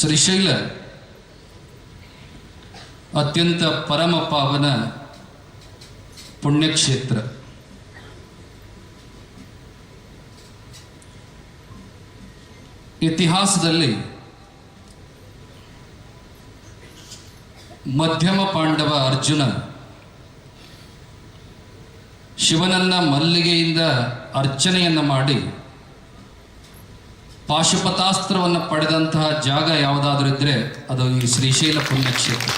ಶ್ರೀಶೈಲ ಅತ್ಯಂತ ಪರಮ ಪಾವನ ಪುಣ್ಯಕ್ಷೇತ್ರ. ಇತಿಹಾಸದಲ್ಲಿ ಮಧ್ಯಮ ಪಾಂಡವ ಅರ್ಜುನ ಶಿವನನ್ನ ಮಲ್ಲಿಗೆಯಿಂದ ಅರ್ಚನೆಯನ್ನು ಮಾಡಿ ಪಾಶುಪತಾಸ್ತ್ರವನ್ನು ಪಡೆದಂತಹ ಜಾಗ ಯಾವುದಾದ್ರೂ ಇದ್ರೆ ಅದು ಈ ಶ್ರೀಶೈಲ ಪುಣ್ಯಕ್ಷೇತ್ರ.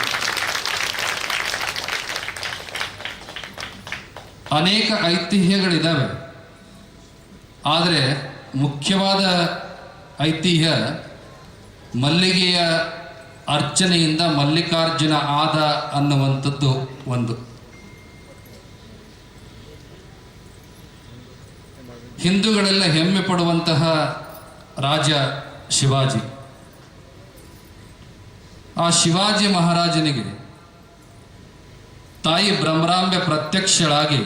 ಅನೇಕ ಐತಿಹ್ಯಗಳಿದ್ದಾವೆ ಆದರೆ ಮುಖ್ಯವಾದ ಐತಿಹ್ಯ ಮಲ್ಲಿಗೆಯ ಅರ್ಚನೆಯಿಂದ ಮಲ್ಲಿಕಾರ್ಜುನ ಆದ ಅನ್ನುವಂಥದ್ದು ಒಂದು. ಹಿಂದೂಗಳೆಲ್ಲ ಹೆಮ್ಮೆ ಪಡುವಂತಹ ರಾಜ ಶಿವಾಜಿ. ಆ ಶಿವಾಜಿ ಮಹಾರಾಜನಿಗೆ ತಾಯಿ ಬ್ರಹ್ಮರಾಂಬೆ ಪ್ರತ್ಯಕ್ಷಳಾಗಿ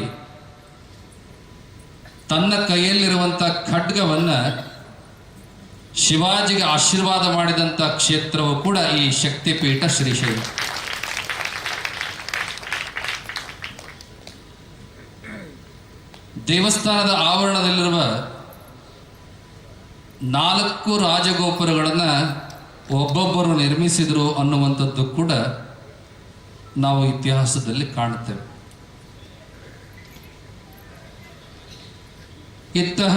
ತನ್ನ ಕೈಯಲ್ಲಿರುವಂಥ ಖಡ್ಗವನ್ನ ಶಿವಾಜಿಗೆ ಆಶೀರ್ವಾದ ಮಾಡಿದಂಥ ಕ್ಷೇತ್ರವು ಕೂಡ ಈ ಶಕ್ತಿಪೀಠ ಶ್ರೀಶೈಲ ದೇವಸ್ಥಾನದ ಆವರಣದಲ್ಲಿರುವ ನಾಲ್ಕು ರಾಜಗೋಪುರಗಳನ್ನು ಒಬ್ಬೊಬ್ಬರು ನಿರ್ಮಿಸಿದರು ಅನ್ನುವಂಥದ್ದು ಕೂಡ ನಾವು ಇತಿಹಾಸದಲ್ಲಿ ಕಾಣುತ್ತೇವೆ. ಇಂತಹ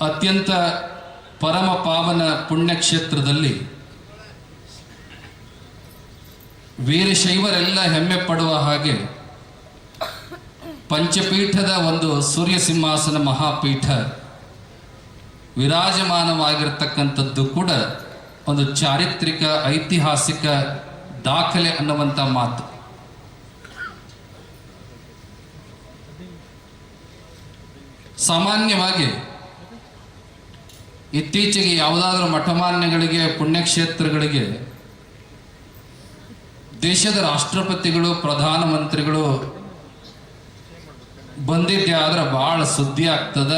ಅತ್ಯಂತ ಪರಮ ಪಾವನ ಪುಣ್ಯಕ್ಷೇತ್ರದಲ್ಲಿ ವೀರಶೈವರೆಲ್ಲ ಹೆಮ್ಮೆ ಪಡುವ ಹಾಗೆ ಪಂಚಪೀಠದ ಒಂದು ಸೂರ್ಯ ಸಿಂಹಾಸನ ಮಹಾಪೀಠ ವಿರಾಜಮಾನವಾಗಿರ್ತಕ್ಕಂಥದ್ದು ಕೂಡ ಒಂದು ಚಾರಿತ್ರಿಕ, ಐತಿಹಾಸಿಕ ದಾಖಲೆ ಅನ್ನುವಂಥ ಮಾತು. ಸಾಮಾನ್ಯವಾಗಿ ಇತ್ತೀಚೆಗೆ ಯಾವುದಾದ್ರೂ ಮಠಮಾನ್ಯಗಳಿಗೆ, ಪುಣ್ಯಕ್ಷೇತ್ರಗಳಿಗೆ ದೇಶದ ರಾಷ್ಟ್ರಪತಿಗಳು, ಪ್ರಧಾನಮಂತ್ರಿಗಳು ಬಂದಿದ್ದೆ ಆದ್ರೆ ಬಹಳ ಸುದ್ದಿ ಆಗ್ತದ.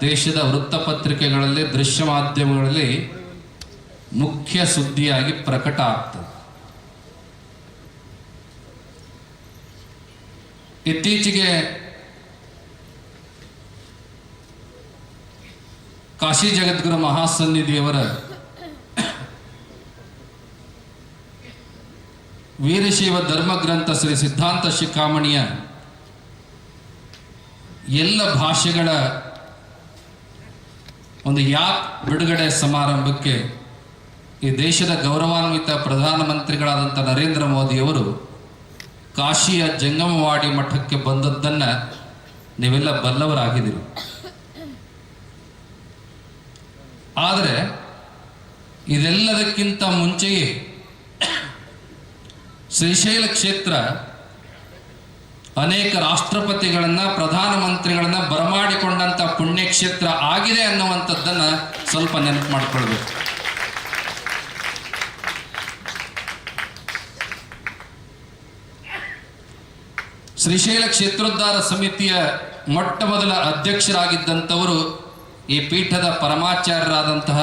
ದೇಶದ ವೃತ್ತಪತ್ರಿಕೆಗಳಲ್ಲಿ, ದೃಶ್ಯ ಮಾಧ್ಯಮಗಳಲ್ಲಿ ಮುಖ್ಯ ಸುದ್ದಿಯಾಗಿ ಪ್ರಕಟ ಆಗ್ತದೆ. ಇತ್ತೀಚೆಗೆ ಕಾಶಿ ಜಗದ್ಗುರು ಮಹಾಸನ್ನಿಧಿಯವರ ವೀರಶೈವ ಧರ್ಮಗ್ರಂಥ ಶ್ರೀ ಸಿದ್ಧಾಂತ ಶಿಖಾಮಣಿಯ ಎಲ್ಲ ಭಾಷೆಗಳ ಒಂದು ಯಾಪ್ ಬಿಡುಗಡೆ ಸಮಾರಂಭಕ್ಕೆ ಈ ದೇಶದ ಗೌರವಾನ್ವಿತ ಪ್ರಧಾನಮಂತ್ರಿಗಳಾದಂಥ ನರೇಂದ್ರ ಮೋದಿಯವರು ಕಾಶಿಯ ಜಂಗಮವಾಡಿ ಮಠಕ್ಕೆ ಬಂದದ್ದನ್ನು ನೀವೆಲ್ಲ ಬಲ್ಲವರಾಗಿದ್ದೀರಿ. ಆದರೆ ಇದೆಲ್ಲದಕ್ಕಿಂತ ಮುಂಚೆಯೇ ಶ್ರೀಶೈಲ ಕ್ಷೇತ್ರ ಅನೇಕ ರಾಷ್ಟ್ರಪತಿಗಳನ್ನ, ಪ್ರಧಾನಮಂತ್ರಿಗಳನ್ನ ಬರಮಾಡಿಕೊಂಡಂತ ಪುಣ್ಯಕ್ಷೇತ್ರ ಆಗಿದೆ ಅನ್ನುವಂಥದ್ದನ್ನ ಸ್ವಲ್ಪ ನೆನಪು ಮಾಡ್ಕೊಳ್ಬೇಕು. ಶ್ರೀಶೈಲ ಕ್ಷೇತ್ರೋದ್ಧಾರ ಸಮಿತಿಯ ಮೊಟ್ಟ ಮೊದಲ ಅಧ್ಯಕ್ಷರಾಗಿದ್ದಂಥವರು ಈ ಪೀಠದ ಪರಮಾಚಾರ್ಯರಾದಂತಹ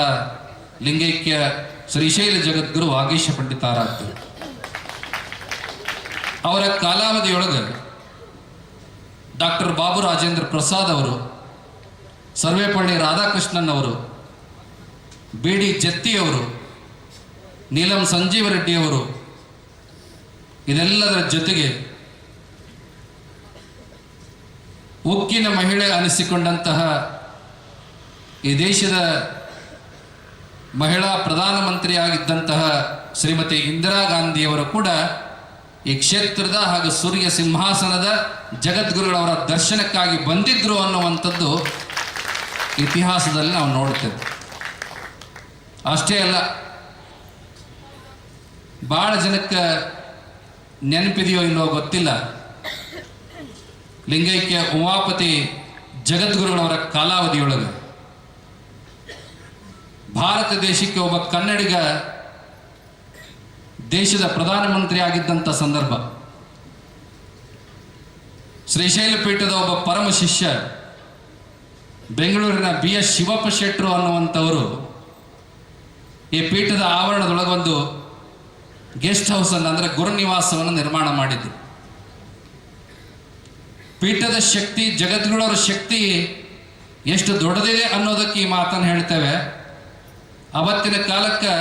ಲಿಂಗೈಕ್ಯ ಶ್ರೀಶೈಲ ಜಗದ್ಗುರು ವಾಗೀಶ ಪಂಡಿತಾರಾಧ್ಯ ಅವರ ಕಾಲಾವಧಿಯೊಳಗೆ ಡಾಕ್ಟರ್ ಬಾಬು ರಾಜೇಂದ್ರ ಪ್ರಸಾದ್ ಅವರು, ಸರ್ವೇಪಳ್ಳಿ ರಾಧಾಕೃಷ್ಣನ್ ಅವರು ಬಿ ಡಿ ಜತ್ತಿಯವರು ನೀಲಂ ಸಂಜೀವ ರೆಡ್ಡಿ ಅವರು, ಇದೆಲ್ಲದರ ಜೊತೆಗೆ ಉಕ್ಕಿನ ಮಹಿಳೆ ಅನಿಸಿಕೊಂಡಂತಹ ಈ ದೇಶದ ಮಹಿಳಾ ಪ್ರಧಾನಮಂತ್ರಿಯಾಗಿದ್ದಂತಹ ಶ್ರೀಮತಿ ಇಂದಿರಾ ಗಾಂಧಿಯವರು ಕೂಡ ಈ ಕ್ಷೇತ್ರದ ಹಾಗೂ ಸೂರ್ಯ ಸಿಂಹಾಸನದ ಜಗದ್ಗುರುಗಳವರ ದರ್ಶನಕ್ಕಾಗಿ ಬಂದಿದ್ರು ಅನ್ನುವಂಥದ್ದು ಇತಿಹಾಸದಲ್ಲಿ ನಾವು ನೋಡ್ತೇವೆ ಅಷ್ಟೇ ಅಲ್ಲ ಭಾಳ ಜನಕ್ಕೆ ನೆನಪಿದೆಯೋ ಇಲ್ಲೋ ಗೊತ್ತಿಲ್ಲ. ಲಿಂಗೈಕ್ಯ ಉಮಾಪತಿ ಜಗದ್ಗುರುಗಳವರ ಕಾಲಾವಧಿಯೊಳಗೆ ಭಾರತ ದೇಶಕ್ಕೆ ಒಬ್ಬ ಕನ್ನಡಿಗ ದೇಶದ ಪ್ರಧಾನಮಂತ್ರಿ ಆಗಿದ್ದಂಥ ಸಂದರ್ಭ. ಶ್ರೀಶೈಲ ಪೀಠದ ಒಬ್ಬ ಪರಮ ಶಿಷ್ಯ, ಬೆಂಗಳೂರಿನ ಬಿ ಎಸ್ ಶಿವಪ್ಪ ಶೆಟ್ಟರು ಅನ್ನುವಂಥವರು ಈ ಪೀಠದ ಆವರಣದೊಳಗೊಂದು ಗೆಸ್ಟ್ ಹೌಸ್ ಅನ್ನು ಅಂದ್ರೆ ಗುರು ನಿವಾಸವನ್ನು ನಿರ್ಮಾಣ ಮಾಡಿದ್ರು. ಪೀಠದ ಶಕ್ತಿ ಜಗದ್ಗುಳವರ ಶಕ್ತಿ ಎಷ್ಟು ದೊಡ್ಡದಿದೆ ಅನ್ನೋದಕ್ಕೆ ಈ ಮಾತನ್ನು ಹೇಳ್ತೇವೆ. ಅವತ್ತಿನ ಕಾಲಕ್ಕೆ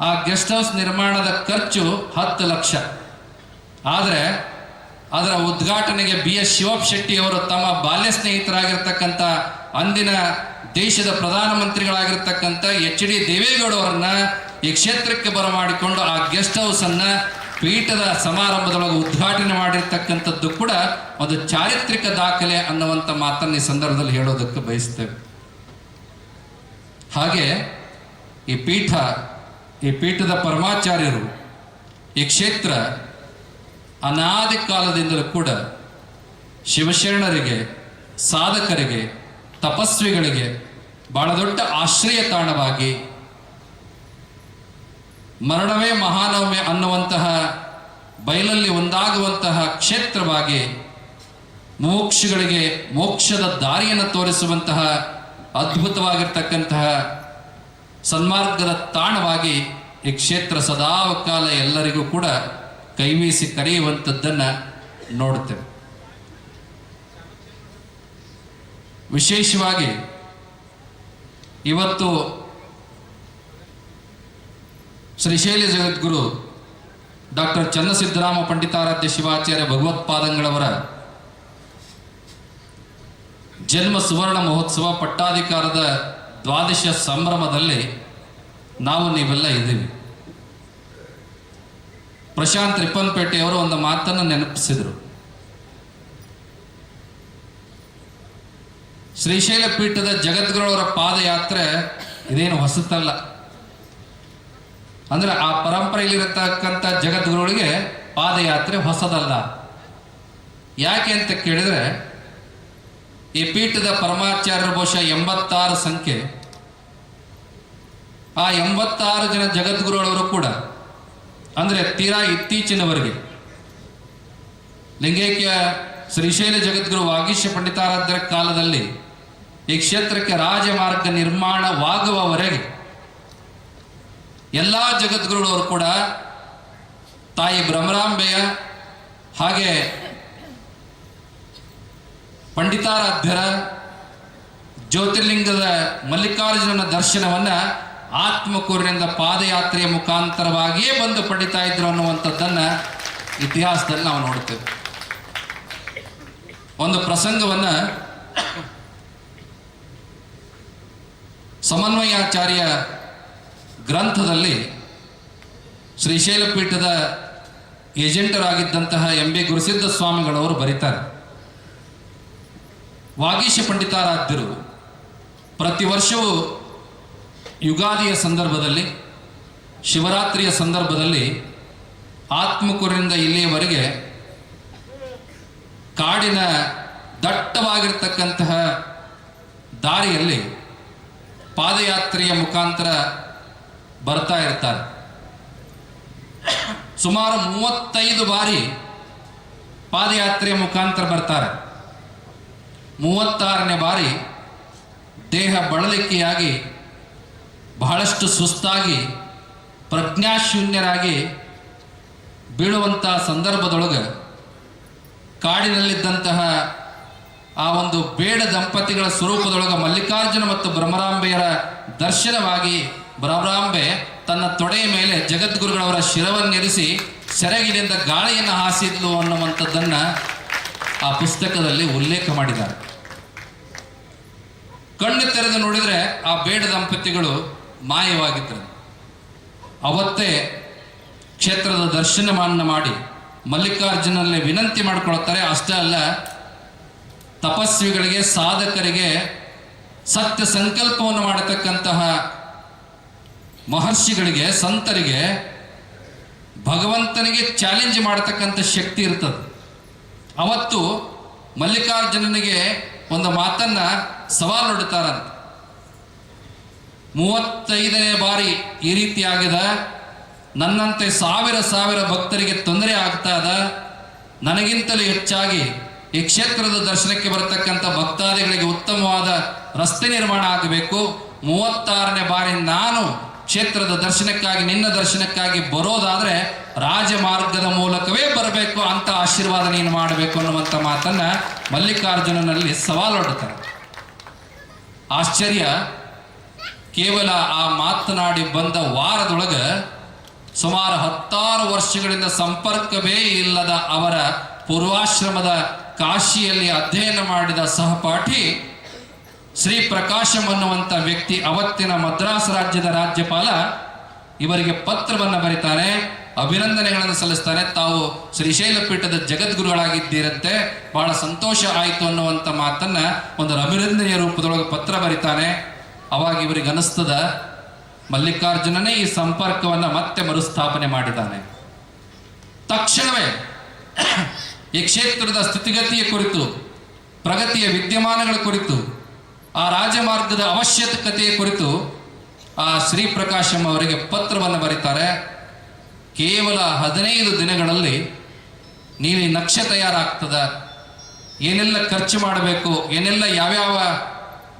ಆ ಗೆಸ್ಟ್ ಹೌಸ್ ನಿರ್ಮಾಣದ ಖರ್ಚು ಹತ್ತು ಲಕ್ಷ. ಆದರೆ ಅದರ ಉದ್ಘಾಟನೆಗೆ ಬಿ ಎಸ್ ಶಿವಪ್ ಶೆಟ್ಟಿ ಅವರು ತಮ್ಮ ಬಾಲ್ಯ ಸ್ನೇಹಿತರಾಗಿರ್ತಕ್ಕಂಥ ಅಂದಿನ ದೇಶದ ಪ್ರಧಾನಮಂತ್ರಿಗಳಾಗಿರ್ತಕ್ಕಂಥ ಎಚ್ ಡಿ ದೇವೇಗೌಡವರನ್ನ ಈ ಕ್ಷೇತ್ರಕ್ಕೆ ಬರಮಾಡಿಕೊಂಡು ಆ ಗೆಸ್ಟ್ ಹೌಸನ್ನು ಪೀಠದ ಸಮಾರಂಭದೊಳಗೆ ಉದ್ಘಾಟನೆ ಮಾಡಿರ್ತಕ್ಕಂಥದ್ದು ಕೂಡ ಒಂದು ಚಾರಿತ್ರಿಕ ದಾಖಲೆ ಅನ್ನುವಂಥ ಮಾತನ್ನು ಈ ಸಂದರ್ಭದಲ್ಲಿ ಹೇಳೋದಕ್ಕೆ ಬಯಸ್ತೇವೆ. ಹಾಗೆ ಈ ಪೀಠ ಈ ಪೀಠದ ಪರಮಾಚಾರ್ಯರು ಈ ಕ್ಷೇತ್ರ ಅನಾದಿ ಕಾಲದಿಂದಲೂ ಕೂಡ ಶಿವಶರಣರಿಗೆ, ಸಾಧಕರಿಗೆ, ತಪಸ್ವಿಗಳಿಗೆ ಬಹಳ ದೊಡ್ಡ ಆಶ್ರಯ ತಾಣವಾಗಿ ಮರಣವೇ ಮಹಾನವಮೆ ಅನ್ನುವಂತಹ ಬಯಲಲ್ಲಿ ಒಂದಾಗುವಂತಹ ಕ್ಷೇತ್ರವಾಗಿ ಮೋಕ್ಷಗಳಿಗೆ ಮೋಕ್ಷದ ದಾರಿಯನ್ನು ತೋರಿಸುವಂತಹ ಅದ್ಭುತವಾಗಿರ್ತಕ್ಕಂತಹ ಸನ್ಮಾರ್ಗದ ತಾಣವಾಗಿ ಈ ಕ್ಷೇತ್ರ ಸದಾಕಾಲ ಎಲ್ಲರಿಗೂ ಕೂಡ ಕೈವೀಸಿ ಕರೆಯುವಂಥದ್ದನ್ನು ನೋಡುತ್ತೇವೆ. ವಿಶೇಷವಾಗಿ ಇವತ್ತು ಶ್ರೀಶೈಲ ಜಗದ್ಗುರು ಡಾಕ್ಟರ್ ಚನ್ನಸಿದ್ದರಾಮ ಪಂಡಿತಾರಾಧ್ಯ ಶಿವಾಚಾರ್ಯ ಭಗವತ್ಪಾದಂಗಳವರ ಜನ್ಮ ಸುವರ್ಣ ಮಹೋತ್ಸವ ಪಟ್ಟಾಧಿಕಾರದ ದ್ವಾದಶ ಸಂಭ್ರಮದಲ್ಲಿ ನಾವು ನೀವೆಲ್ಲ ಇದ್ದೀವಿ. ಪ್ರಶಾಂತ್ ರಿಪ್ಪನ್ಪೇಟೆಯವರು ಒಂದು ಮಾತನ್ನು ನೆನಪಿಸಿದರು. ಶ್ರೀಶೈಲ ಪೀಠದ ಜಗದ್ಗುರುವರ ಪಾದಯಾತ್ರೆ ಇದೇನು ಹೊಸತಲ್ಲ. ಅಂದ್ರೆ ಆ ಪರಂಪರೆಯಲ್ಲಿರತಕ್ಕಂಥ ಜಗದ್ಗುರುಗಳಿಗೆ ಪಾದಯಾತ್ರೆ ಹೊಸದಲ್ಲ. ಯಾಕೆ ಅಂತ ಕೇಳಿದ್ರೆ ಈ ಪೀಠದ ಪರಮಾಚಾರ್ಯರ ಬಹುಶಃ ಎಂಬತ್ತಾರು ಸಂಖ್ಯೆ. ಆ ಎಂಬತ್ತಾರು ಜನ ಜಗದ್ಗುರುಗಳವರು ಕೂಡ, ಅಂದರೆ ತೀರಾ ಇತ್ತೀಚಿನವರೆಗೆ. ಲಿಂಗೈಕ್ಯ ಶ್ರೀಶೈಲ ಜಗದ್ಗುರು ವಾಗೀಶ ಪಂಡಿತಾರಾಧ್ಯರ ಕಾಲದಲ್ಲಿ ಈ ಕ್ಷೇತ್ರಕ್ಕೆ ರಾಜಮಾರ್ಗ ನಿರ್ಮಾಣವಾಗುವವರೆಗೆ ಎಲ್ಲ ಜಗದ್ಗುರುಗಳವರು ಕೂಡ ತಾಯಿ ಭ್ರಮರಾಂಬೆಯ ಹಾಗೆ ಪಂಡಿತಾರಾಧ್ಯರ ಜ್ಯೋತಿರ್ಲಿಂಗದ ಮಲ್ಲಿಕಾರ್ಜುನನ ದರ್ಶನವನ್ನ ಆತ್ಮಕೂರಿನಿಂದ ಪಾದಯಾತ್ರೆಯ ಮುಖಾಂತರವಾಗಿಯೇ ಬಂದು ಪಡಿತಾ ಇದ್ರು ಅನ್ನುವಂಥದ್ದನ್ನ ಇತಿಹಾಸದಲ್ಲಿ ನಾವು ನೋಡ್ತೇವೆ. ಒಂದು ಪ್ರಸಂಗವನ್ನು ಸಮನ್ವಯಾಚಾರ್ಯ ಗ್ರಂಥದಲ್ಲಿ ಶ್ರೀಶೈಲಪೀಠದ ಏಜೆಂಟರಾಗಿದ್ದಂತಹ ಎಂ ಬಿ ಗುರುಸಿದ್ಧ ಸ್ವಾಮಿಗಳವರು ಬರೀತಾರೆ. ವಾಗೀಶ ಪಂಡಿತಾರಾಧ್ಯರು ಪ್ರತಿ ವರ್ಷವೂ ಯುಗಾದಿಯ ಸಂದರ್ಭದಲ್ಲಿ, ಶಿವರಾತ್ರಿಯ ಸಂದರ್ಭದಲ್ಲಿ ಆತ್ಮಕೂರಿನಿಂದ ಇಲ್ಲಿಯವರೆಗೆ ಕಾಡಿನ ದಟ್ಟವಾಗಿರ್ತಕ್ಕಂತಹ ದಾರಿಯಲ್ಲಿ ಪಾದಯಾತ್ರೆಯ ಮುಖಾಂತರ ಬರ್ತಾ ಇರ್ತಾರೆ. ಸುಮಾರು ಮೂವತ್ತೈದು ಬಾರಿ ಪಾದಯಾತ್ರೆಯ ಮುಖಾಂತರ ಬರ್ತಾರೆ. ಮೂವತ್ತಾರನೇ ಬಾರಿ ದೇಹ ಬಳಲಿಕೆಯಾಗಿ ಬಹಳಷ್ಟು ಸುಸ್ತಾಗಿ ಪ್ರಜ್ಞಾಶೂನ್ಯರಾಗಿ ಬೀಳುವಂಥ ಸಂದರ್ಭದೊಳಗೆ ಕಾಡಿನಲ್ಲಿದ್ದಂತಹ ಆ ಒಂದು ಬೇಡ ದಂಪತಿಗಳ ಸ್ವರೂಪದೊಳಗೆ ಮಲ್ಲಿಕಾರ್ಜುನ ಮತ್ತು ಭ್ರಮರಾಂಬೆಯರ ದರ್ಶನವಾಗಿ ಭ್ರಮರಾಂಬೆ ತನ್ನ ತೊಡೆಯ ಮೇಲೆ ಜಗದ್ಗುರುಗಳವರ ಶಿರವನ್ನಿರಿಸಿ ಸೆರಗಿನಿಂದ ಗಾಳಿಯನ್ನು ಹಾಸಿದ್ಲು ಅನ್ನುವಂಥದ್ದನ್ನು ಆ ಪುಸ್ತಕದಲ್ಲಿ ಉಲ್ಲೇಖ ಮಾಡಿದ್ದಾರೆ. ಕಣ್ಣು ತೆರೆದು ನೋಡಿದರೆ ಆ ಬೇಡ ದಂಪತಿಗಳು ಮಾಯವಾಗಿದ್ದರು. ಅವತ್ತೇ ಕ್ಷೇತ್ರದ ದರ್ಶನವನ್ನ ಮಾಡಿ ಮಲ್ಲಿಕಾರ್ಜುನಲ್ಲಿ ವಿನಂತಿ ಮಾಡಿಕೊಳ್ತಾರೆ. ಅಷ್ಟೇ ಅಲ್ಲ, ತಪಸ್ವಿಗಳಿಗೆ, ಸಾಧಕರಿಗೆ ಸತ್ಯ ಸಂಕಲ್ಪವನ್ನು ಮಾಡತಕ್ಕಂತಹ ಮಹರ್ಷಿಗಳಿಗೆ, ಸಂತರಿಗೆ ಭಗವಂತನಿಗೆ ಚಾಲೆಂಜ್ ಮಾಡತಕ್ಕಂಥ ಶಕ್ತಿ ಇರ್ತದೆ. ಅವತ್ತು ಮಲ್ಲಿಕಾರ್ಜುನನಿಗೆ ಒಂದು ಮಾತನ್ನ ಸವಾಲು ನೋಡುತ್ತಾರಂತೆ. ಮೂವತ್ತೈದನೇ ಬಾರಿ ಈ ರೀತಿ ಆಗಿದೆ ನನ್ನಂತೆ ಸಾವಿರ ಸಾವಿರ ಭಕ್ತರಿಗೆ ತೊಂದರೆ ಆಗ್ತಾ ಇದೆ ನನಗಿಂತಲೂ ಹೆಚ್ಚಾಗಿ ಈ ಕ್ಷೇತ್ರದ ದರ್ಶನಕ್ಕೆ ಬರತಕ್ಕಂಥ ಭಕ್ತಾದಿಗಳಿಗೆ ಉತ್ತಮವಾದ ರಸ್ತೆ ನಿರ್ಮಾಣ ಆಗಬೇಕು. ಮೂವತ್ತಾರನೇ ಬಾರಿ ನಾನು ಕ್ಷೇತ್ರದ ದರ್ಶನಕ್ಕಾಗಿ, ನಿನ್ನ ದರ್ಶನಕ್ಕಾಗಿ ಬರೋದಾದ್ರೆ ರಾಜಮಾರ್ಗದ ಮೂಲಕವೇ ಬರಬೇಕು ಅಂತ ಆಶೀರ್ವಾದ ನೀನು ಮಾಡಬೇಕು ಅನ್ನುವಂಥ ಮಾತನ್ನ ಮಲ್ಲಿಕಾರ್ಜುನನಲ್ಲಿ ಸವಾಲೊಡ್ತಾರೆ ಆಶ್ಚರ್ಯ. ಕೇವಲ ಆ ಮಾತನಾಡಿ ಬಂದ ವಾರದೊಳಗೆ ಸುಮಾರು ಹತ್ತಾರು ವರ್ಷಗಳಿಂದ ಸಂಪರ್ಕವೇ ಇಲ್ಲದ ಅವರ ಪೂರ್ವಾಶ್ರಮದ ಕಾಶಿಯಲ್ಲಿ ಅಧ್ಯಯನ ಮಾಡಿದ ಸಹಪಾಠಿ ಶ್ರೀ ಪ್ರಕಾಶಂ ಅನ್ನುವಂಥ ವ್ಯಕ್ತಿ ಅವತ್ತಿನ ಮದ್ರಾಸ್ ರಾಜ್ಯದ ರಾಜ್ಯಪಾಲ ಇವರಿಗೆ ಪತ್ರವನ್ನು ಬರೀತಾನೆ, ಅಭಿನಂದನೆಗಳನ್ನು ಸಲ್ಲಿಸ್ತಾನೆ. ತಾವು ಶ್ರೀಶೈಲ ಪೀಠದ ಜಗದ್ಗುರುಗಳಾಗಿದ್ದೀರಂತೆ ಬಹಳ ಸಂತೋಷ ಆಯಿತು ಅನ್ನುವಂಥ ಮಾತನ್ನ ಒಂದು ಅಭಿನಂದನೆಯ ರೂಪದೊಳಗೆ ಪತ್ರ ಬರೀತಾನೆ. ಅವಾಗ ಇವರಿಗೆ ಅನಿಸ್ತದ, ಮಲ್ಲಿಕಾರ್ಜುನನೇ ಈ ಸಂಪರ್ಕವನ್ನು ಮತ್ತೆ ಮರುಸ್ಥಾಪನೆ ಮಾಡಿದ್ದಾನೆ. ತಕ್ಷಣವೇ ಈ ಕ್ಷೇತ್ರದ ಸ್ಥಿತಿಗತಿಯ ಕುರಿತು, ಪ್ರಗತಿಯ ವಿದ್ಯಮಾನಗಳ ಕುರಿತು ಆ ರಾಜಮಾರ್ಗದ ಅವಶ್ಯಕತೆಯ ಕುರಿತು ಆ ಶ್ರೀ ಪ್ರಕಾಶಂ ಅವರಿಗೆ ಪತ್ರವನ್ನು ಬರೀತಾರೆ. ಕೇವಲ ಹದಿನೈದು ದಿನಗಳಲ್ಲಿ ಈ ನಕ್ಷೆ ತಯಾರಾಗ್ತದ. ಏನೆಲ್ಲ ಖರ್ಚು ಮಾಡಬೇಕು, ಏನೆಲ್ಲ ಯಾವ್ಯಾವ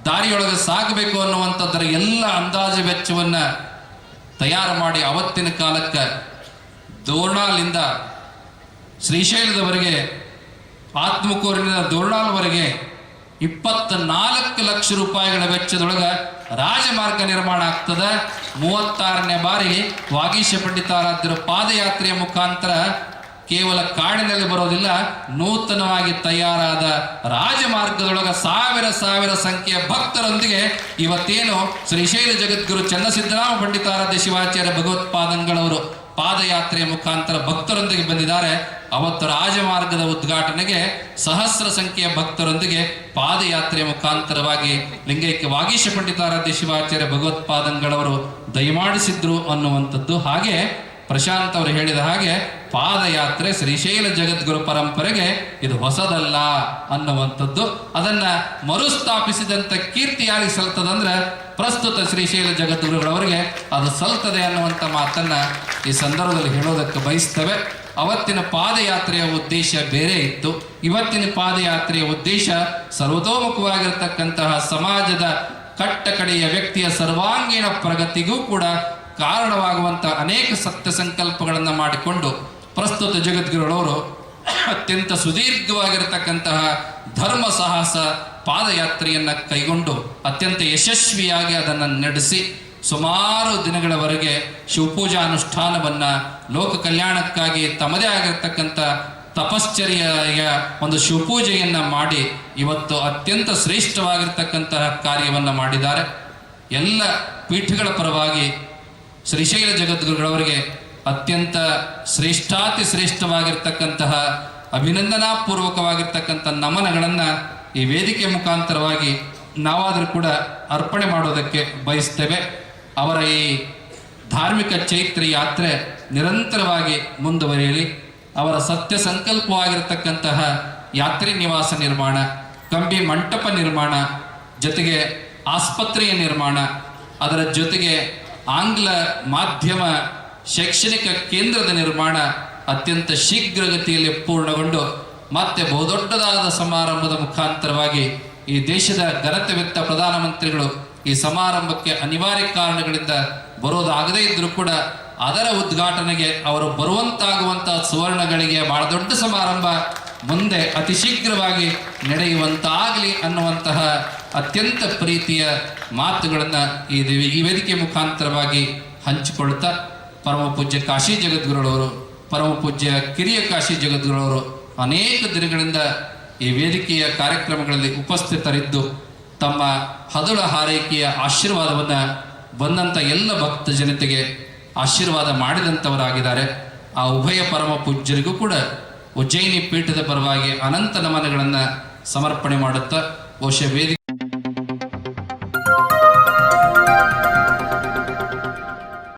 ದಾರಿಯೊಳಗೆ ಸಾಗಬೇಕು ಅನ್ನುವಂಥದ್ದರ ಎಲ್ಲ ಅಂದಾಜು ವೆಚ್ಚವನ್ನು ತಯಾರು ಮಾಡಿ ಅವತ್ತಿನ ಕಾಲಕ್ಕೆ ದೋರ್ಣಾಲಿಂದ ಶ್ರೀಶೈಲದವರೆಗೆ ಆತ್ಮಕೂರಿನ ದೋರ್ಣಾಲ್ವರೆಗೆ ಇಪ್ಪತ್ತ ನಾಲ್ಕು ಲಕ್ಷ ರೂಪಾಯಿಗಳ ವೆಚ್ಚದೊಳಗ ರಾಜಮಾರ್ಗ ನಿರ್ಮಾಣ ಆಗ್ತದ. ಮೂವತ್ತಾರನೇ ಬಾರಿ ವಾಗೀಶ ಪಂಡಿತಾರಾಧ್ಯರ ಪಾದಯಾತ್ರೆಯ ಮುಖಾಂತರ ಕೇವಲ ಕಾಡಿನಲ್ಲಿ ಬರೋದಿಲ್ಲ, ನೂತನವಾಗಿ ತಯಾರಾದ ರಾಜಮಾರ್ಗದೊಳಗ ಸಾವಿರ ಸಾವಿರ ಸಂಖ್ಯೆಯ ಭಕ್ತರೊಂದಿಗೆ ಇವತ್ತೇನು ಶ್ರೀಶೈಲ ಜಗದ್ಗುರು ಚನ್ನಸಿದ್ದರಾಮ ಪಂಡಿತಾರಾಧ್ಯ ಶಿವಾಚಾರ್ಯ ಭಗವತ್ಪಾದಂಗಳವರು ಪಾದಯಾತ್ರೆಯ ಮುಖಾಂತರ ಭಕ್ತರೊಂದಿಗೆ ಬಂದಿದ್ದಾರೆ. ಅವತ್ತು ರಾಜಮಾರ್ಗದ ಉದ್ಘಾಟನೆಗೆ ಸಹಸ್ರ ಸಂಖ್ಯೆಯ ಭಕ್ತರೊಂದಿಗೆ ಪಾದಯಾತ್ರೆಯ ಮುಖಾಂತರವಾಗಿ ಲಿಂಗೈಕ್ಯ ವಾಗೀಶ ಪಂಡಿತಾರಾಧ್ಯ ಶಿವಾಚಾರ್ಯ ಭಗವತ್ಪಾದಂಗಳವರು ದಯಮಾಡಿಸಿದ್ರು ಅನ್ನುವಂಥದ್ದು. ಹಾಗೆ ಪ್ರಶಾಂತ್ ಅವರು ಹೇಳಿದ ಹಾಗೆ ಪಾದಯಾತ್ರೆ ಶ್ರೀಶೈಲ ಜಗದ್ಗುರು ಪರಂಪರೆಗೆ ಇದು ಹೊಸದಲ್ಲ ಅನ್ನುವಂಥದ್ದು. ಅದನ್ನ ಮರುಸ್ಥಾಪಿಸಿದಂತ ಕೀರ್ತಿ ಯಾರಿಗೆ ಸಲ್ತದಂದ್ರೆ ಪ್ರಸ್ತುತ ಶ್ರೀಶೈಲ ಜಗದ್ಗುರುಗಳವರಿಗೆ ಅದು ಸಲ್ತದೆ ಅನ್ನುವಂಥ ಮಾತನ್ನ ಈ ಸಂದರ್ಭದಲ್ಲಿ ಹೇಳೋದಕ್ಕೆ ಬಯಸ್ತವೆ. ಅವತ್ತಿನ ಪಾದಯಾತ್ರೆಯ ಉದ್ದೇಶ ಬೇರೆ ಇತ್ತು. ಇವತ್ತಿನ ಪಾದಯಾತ್ರೆಯ ಉದ್ದೇಶ ಸರ್ವತೋಮುಖವಾಗಿರತಕ್ಕಂತಹ ಸಮಾಜದ ಕಟ್ಟ ಕಡೆಯ ವ್ಯಕ್ತಿಯ ಸರ್ವಾಂಗೀಣ ಪ್ರಗತಿಗೂ ಕೂಡ ಕಾರಣವಾಗುವಂಥ ಅನೇಕ ಸತ್ಯ ಸಂಕಲ್ಪಗಳನ್ನು ಮಾಡಿಕೊಂಡು ಪ್ರಸ್ತುತ ಜಗದ್ಗುರುಗಳವರು ಅತ್ಯಂತ ಸುದೀರ್ಘವಾಗಿರತಕ್ಕಂತಹ ಧರ್ಮ ಸಾಹಸ ಪಾದಯಾತ್ರೆಯನ್ನ ಕೈಗೊಂಡು ಅತ್ಯಂತ ಯಶಸ್ವಿಯಾಗಿ ಅದನ್ನು ನಡೆಸಿ ಸುಮಾರು ದಿನಗಳವರೆಗೆ ಶಿವಪೂಜಾ ಅನುಷ್ಠಾನವನ್ನು ಲೋಕ ಕಲ್ಯಾಣಕ್ಕಾಗಿ ತಮ್ಮದೇ ಆಗಿರತಕ್ಕಂಥ ತಪಶ್ಚರ್ಯ ಒಂದು ಶಿವಪೂಜೆಯನ್ನು ಮಾಡಿ ಇವತ್ತು ಅತ್ಯಂತ ಶ್ರೇಷ್ಠವಾಗಿರ್ತಕ್ಕಂತಹ ಕಾರ್ಯವನ್ನ ಮಾಡಿದ್ದಾರೆ. ಎಲ್ಲ ಪೀಠಗಳ ಪರವಾಗಿ ಶ್ರೀಶೈಲ ಜಗದ್ಗುರುಗಳವರಿಗೆ ಅತ್ಯಂತ ಶ್ರೇಷ್ಠಾತಿ ಶ್ರೇಷ್ಠವಾಗಿರ್ತಕ್ಕಂತಹ ಅಭಿನಂದನಾಪೂರ್ವಕವಾಗಿರ್ತಕ್ಕಂಥ ನಮನಗಳನ್ನು ಈ ವೇದಿಕೆ ಮುಖಾಂತರವಾಗಿ ನಾವಾದರೂ ಕೂಡ ಅರ್ಪಣೆ ಮಾಡೋದಕ್ಕೆ ಬಯಸ್ತೇವೆ. ಅವರ ಈ ಧಾರ್ಮಿಕ ಚೈತ್ರ ಯಾತ್ರೆ ನಿರಂತರವಾಗಿ ಮುಂದುವರಿಯಲಿ. ಅವರ ಸತ್ಯ ಸಂಕಲ್ಪವಾಗಿರತಕ್ಕಂತಹ ಯಾತ್ರಿ ನಿವಾಸ ನಿರ್ಮಾಣ, ಕಂಬಿ ಮಂಟಪ ನಿರ್ಮಾಣ, ಜೊತೆಗೆ ಆಸ್ಪತ್ರೆಯ ನಿರ್ಮಾಣ, ಅದರ ಜೊತೆಗೆ ಆಂಗ್ಲ ಮಾಧ್ಯಮ ಶೈಕ್ಷಣಿಕ ಕೇಂದ್ರದ ನಿರ್ಮಾಣ ಅತ್ಯಂತ ಶೀಘ್ರಗತಿಯಲ್ಲಿ ಪೂರ್ಣಗೊಂಡು ಮತ್ತೆ ಬಹುದೊಡ್ಡದಾದ ಸಮಾರಂಭದ ಮುಖಾಂತರವಾಗಿ ಈ ದೇಶದ ಘನತೆವೆತ್ತ ಪ್ರಧಾನಮಂತ್ರಿಗಳು ಈ ಸಮಾರಂಭಕ್ಕೆ ಅನಿವಾರ್ಯ ಕಾರಣಗಳಿಂದ ಬರೋದಾಗದೇ ಇದ್ದರೂ ಕೂಡ ಅದರ ಉದ್ಘಾಟನೆಗೆ ಅವರು ಬರುವಂತಾಗುವಂತಹ ಸುವರ್ಣಗಳಿಗೆ ಬಹಳ ದೊಡ್ಡ ಸಮಾರಂಭ ಮುಂದೆ ಅತಿ ಶೀಘ್ರವಾಗಿ ನಡೆಯುವಂತಾಗಲಿ ಅನ್ನುವಂತಹ ಅತ್ಯಂತ ಪ್ರೀತಿಯ ಮಾತುಗಳನ್ನು ಈ ದೇವಿ, ಈ ವೇದಿಕೆ ಮುಖಾಂತರವಾಗಿ ಹಂಚಿಕೊಳ್ತಾ ಪರಮ ಪೂಜ್ಯ ಕಾಶಿ ಜಗದ್ಗುರುಗಳವರು, ಪರಮ ಪೂಜ್ಯ ಕಿರಿಯ ಕಾಶಿ ಜಗದ್ಗುರುಗಳವರು ಅನೇಕ ದಿನಗಳಿಂದ ಈ ವೇದಿಕೆಯ ಕಾರ್ಯಕ್ರಮಗಳಲ್ಲಿ ಉಪಸ್ಥಿತರಿದ್ದು ತಮ್ಮ ಹದಳ ಹಾರೈಕೆಯ ಆಶೀರ್ವಾದವನ್ನು ಬಂದಂಥ ಎಲ್ಲ ಭಕ್ತ ಜನತೆಗೆ ಆಶೀರ್ವಾದ ಮಾಡಿದಂಥವರಾಗಿದ್ದಾರೆ ಆ ಉಭಯ ಪರಮ ಪೂಜ್ಯರಿಗೂ ಕೂಡ ಉಜ್ಜಯಿನಿ ಪೀಠದ ಪರವಾಗಿ ಅನಂತ ನಮನಗಳನ್ನು ಸಮರ್ಪಣೆ ಮಾಡುತ್ತಾ ಬಹುಶಃ ವೇದಿಕೆ